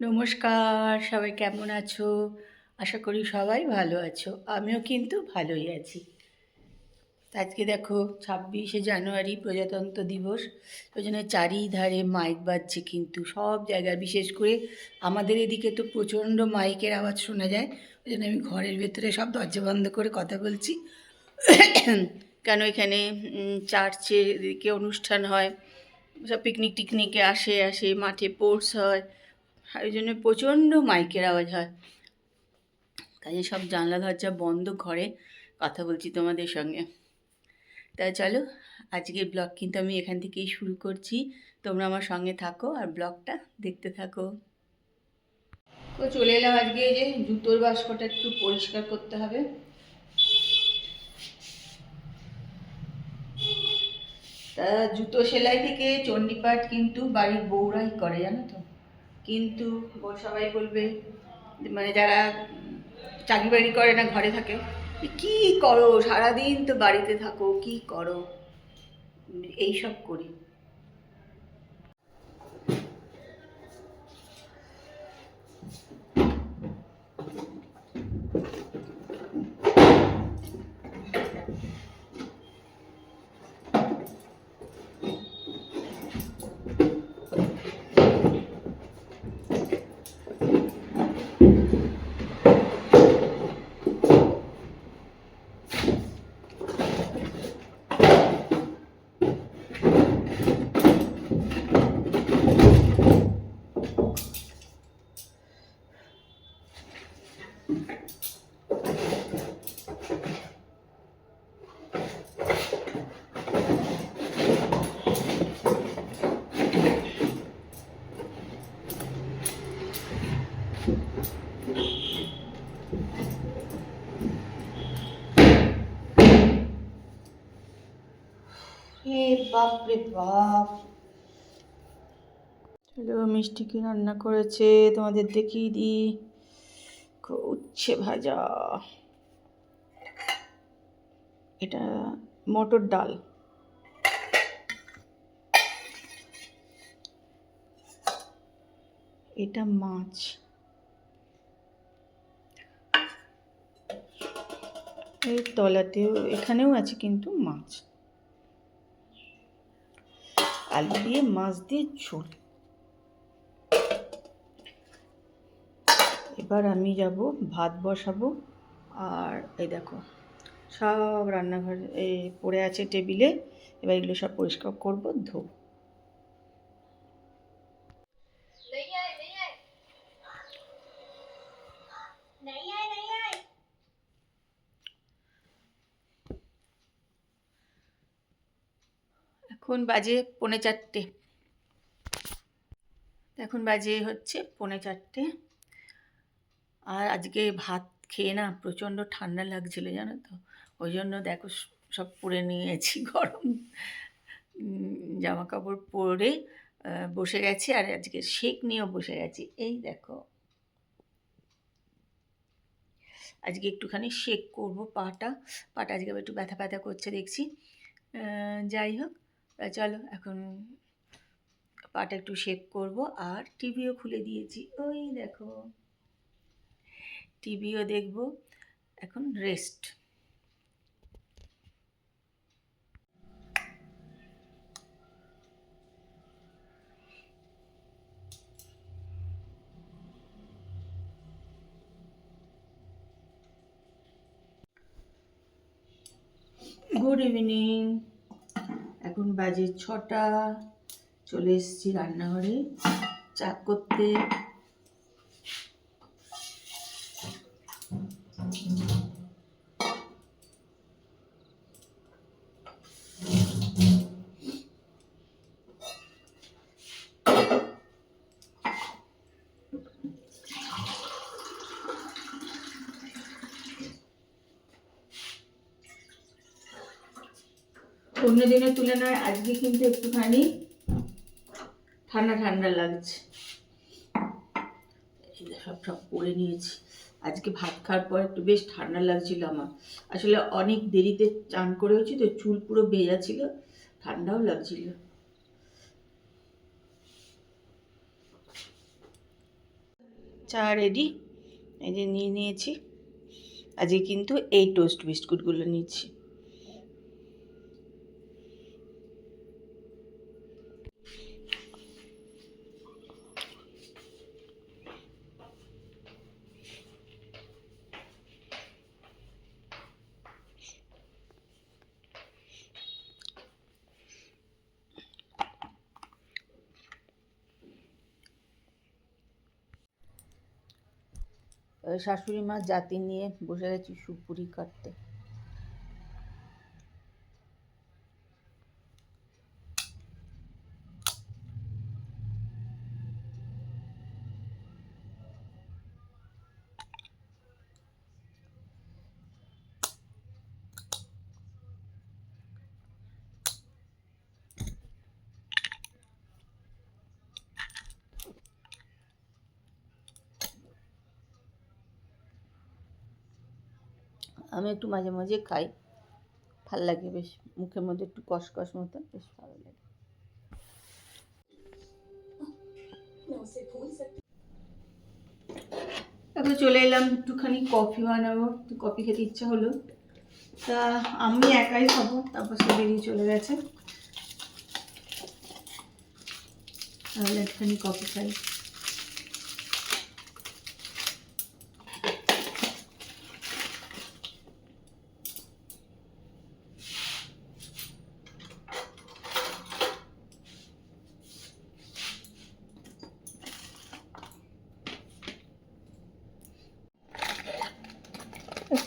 নমস্কার, সবাই কেমন আছো? আশা করি সবাই ভালো আছো, আমিও কিন্তু ভালোই আছি। আজকে দেখো, ছাব্বিশে জানুয়ারি প্রজাতন্ত্র দিবস, ওই জন্য চারিধারে মাইক বাজছে কিন্তু, সব জায়গায়, বিশেষ করে আমাদের এদিকে তো প্রচণ্ড মাইকের আওয়াজ শোনা যায়, ওই জন্য আমি ঘরের ভেতরে সব দরজা বন্ধ করে কথা বলছি। কেন এখানে চার্চে এদিকে অনুষ্ঠান হয়, সব পিকনিক টিকনিকে আসে আসে, মাঠে পোর্স হয় ওই জন্য প্রচণ্ড মাইকের আওয়াজ হয়। কাজে সব জানলা দরজা বন্ধ ঘরে কথা বলছি তোমাদের সঙ্গে। তা চলো, আজকের ব্লগ কিন্তু আমি এখান থেকেই শুরু করছি। তোমরা আমার সঙ্গে থাকো আর ব্লগটা দেখতে থাকো। তো চলে এলাম আজকে এই যে জুতোর বাস্কটা একটু পরিষ্কার করতে হবে। তা জুতো সেলাই থেকে চণ্ডীপাঠ কিন্তু বাড়ির বউরাই করে, জানো তো? কিন্তু সবাই বলবে মানে যারা চাকরি বাড়ি করে না, ঘরে থাকে কি করো? সারাদিন তো বাড়িতে থাকো, কি করো? এই সব করি। বাপ চলো মিষ্টি কি রান্না করেছে? তোমাদের দেখিয়ে দিই। উচ্ছে ভাজা। এটা মটর ডাল। এটা মাছ। এই তলাতেও, এখানেও আছে কিন্তু মাছ। আলু দিয়ে মাছ দিয়ে ঝোল এবার আমি যাব, ভাত বসাবো। আর এই দেখো, সব রান্নাঘর এ পড়ে আছে টেবিলে। এবার এগুলো সব পরিষ্কার করব, ধোবো। এখন বাজে পৌনে চারটে। এখন বাজে হচ্ছে পৌনে চারটে। আর আজকে ভাত খেয়ে না প্রচণ্ড ঠান্ডা লাগছিল, জানো তো? ওই জন্য দেখো সব পরে নিয়েছি গরম। জামা কাপড় পরে বসে গেছি আর আজকে শেক নিয়েও বসে গেছি। এই দেখো। আজকে একটুখানি শেক করব পাটা। পাটা আজকে একটু ব্যথা ব্যথা করছে দেখছি। যাই হোক। তা চলো এখন পাটা একটু শেক করব। আর টিভিও খুলে দিয়েছি। ওই দেখো। টিভিও দেখব। এখন রেস্ট গুড ইভিনিং এখন বাজে ছটা চলে এসেছি রান্নাঘরে। চা করতে অন্য দিনের তুলনায় আজকে কিন্তু একটুখানি ঠান্ডা ঠান্ডা লাগছে। সব সব করে নিয়েছি। আজকে ভাত খাওয়ার পর একটু বেশ ঠান্ডা লাগছিল আমার। আসলে অনেক দেরিতে চান করে করেছি তো চুল পুরো ভেজা ছিল, ঠান্ডাও লাগছিল। চা রেডি এই যে নিয়ে নিয়েছি। আজকে কিন্তু এই টোস্ট বিস্কুটগুলো নিচ্ছি ওই শাশুড়ি মা জাতি নিয়ে বসে গেছি সুপুরি কাটতে। আমি একটু মাঝে মাঝে খাই। ভালো লাগে বেশ, মুখের মধ্যে একটু কষকস মতো, বেশ ভালো লাগে। তারপরে চলে এলাম, একটুখানি কফি বানাবো। একটু কফি খেতে ইচ্ছা হলো। তা আমি একাই খাব, তারপর সে বেরিয়ে চলে গেছে। তাহলে একটুখানি কফি খাই।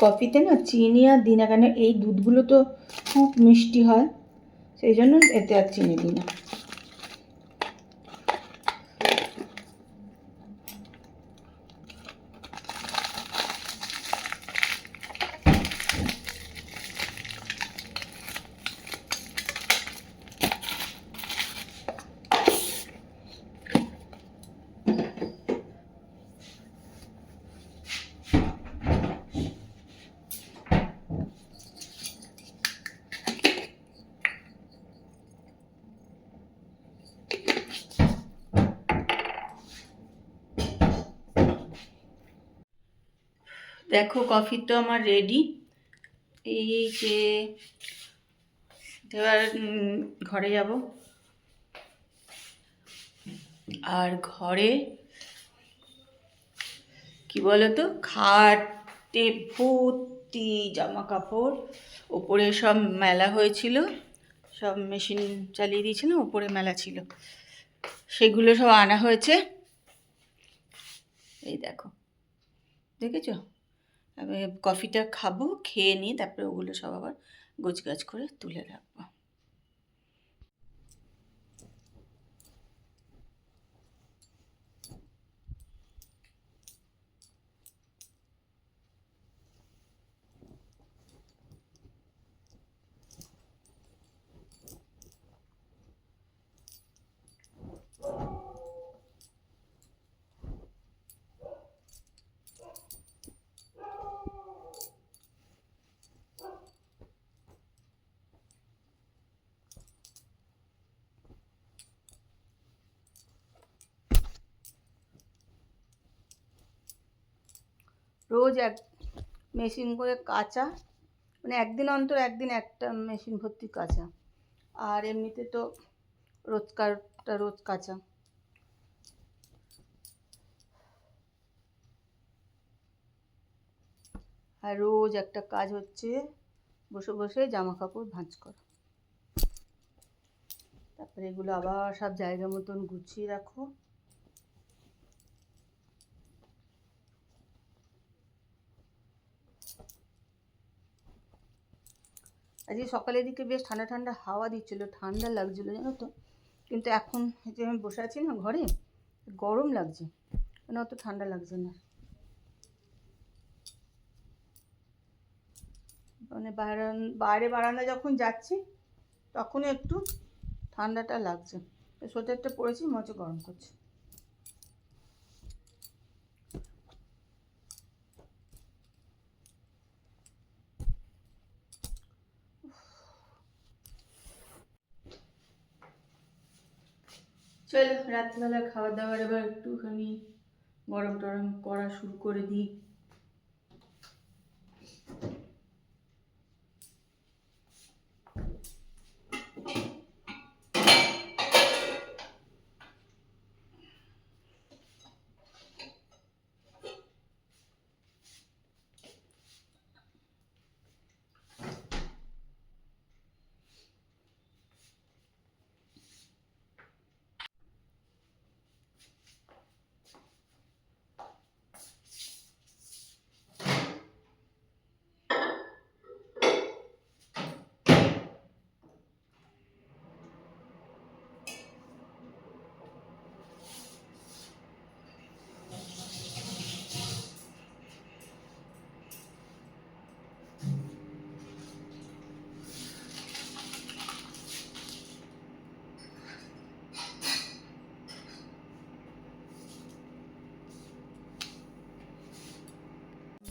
কফিতে না চিনি আর দিই না কেন এই দুধগুলো তো খুব মিষ্টি হয়, সেই জন্য এতে আর চিনি দিই না। দেখো কফি তো আমার রেডি এই যে, এবার ঘরে যাব। আর ঘরে, কি বলতো, খাটে ভর্তি জামা কাপড় ওপরে সব মেলা হয়েছিল। সব মেশিন চালিয়ে দিয়েছিল, ওপরে মেলা ছিল। সেগুলো সব আনা হয়েছে। এই দেখো, দেখেছ? কফিটা খাব খেয়ে নিয়ে তারপরে ওগুলো সব আবার গোছগাছ করে তুলে রাখব। রোজ এক মেশিন করে কাঁচা মানে একদিন অন্তর একদিন একটা মেশিন ভর্তি কাঁচা। আর এমনিতে তো রোজকারটা রোজ কাঁচা। আর রোজ একটা কাজ হচ্ছে বসে বসে জামা কাপড় ভাঁজ করা। তারপরে এগুলো আবার সব জায়গা মতন গুছিয়ে রাখো। আজকে সকালের দিকে বেশ ঠান্ডা ঠান্ডা হাওয়া দিচ্ছিল, ঠান্ডা লাগছিল, জানো তো। কিন্তু এখন যে আমি বসে আছি না ঘরে, গরম লাগছে। মানে অত ঠান্ডা লাগছে না। মানে বারান, বাইরে বারান্দা যখন যাচ্ছি তখন একটু ঠান্ডাটা লাগছে। সোয়েটারটা পরেছি মজা গরম করছে চলো রাত্রিবেলা খাওয়া দাওয়ার এবার একটুখানি গরম টরম করা শুরু করে দিই।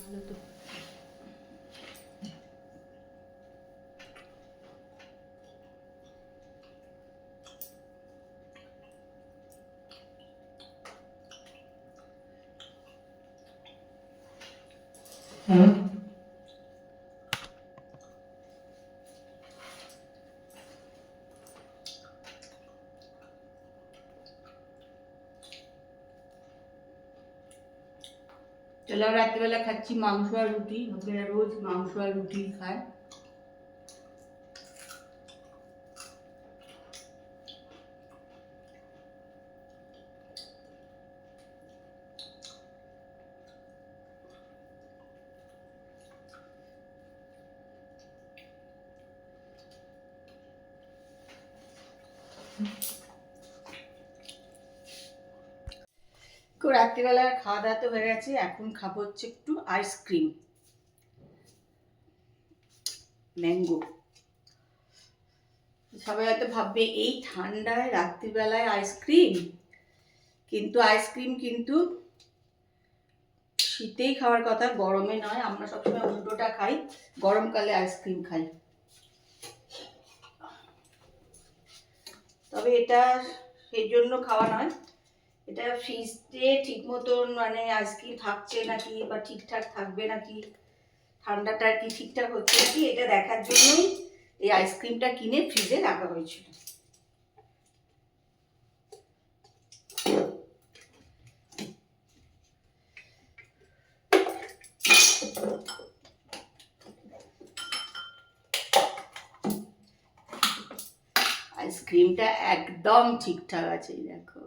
ভালো তো চলো রাত্রিবেলা খাচ্ছি মাংস আর রুটি লোকেরা রোজ মাংস আর রুটি খায়। তো রাত্রিবেলা খাওয়া দাওয়া তো হয়ে গেছে, এখন খাব হচ্ছে একটু আইসক্রিম। ম্যাঙ্গো। সবাই হয়তো ভাববে, এই ঠান্ডায় রাত্রিবেলায় আইসক্রিম? কিন্তু আইসক্রিম কিন্তু শীতেই খাওয়ার কথা, গরমে নয়, আমরা সবসময় উল্টোটা খাই, গরমকালে আইসক্রিম খাই। তবে এটা সেই জন্য খাওয়া নয়। এটা ফ্রিজে ঠিক মতন মানে আইসক্রিম থাকছে নাকি বা ঠিকঠাক থাকবে নাকি? ঠান্ডাটা আর কি ঠিকঠাক হচ্ছে নাকি? এটা দেখার জন্যই এই আইসক্রিমটা কিনে ফ্রিজে রাখা হয়েছিল। আইসক্রিমটা একদম ঠিকঠাক আছে দেখো।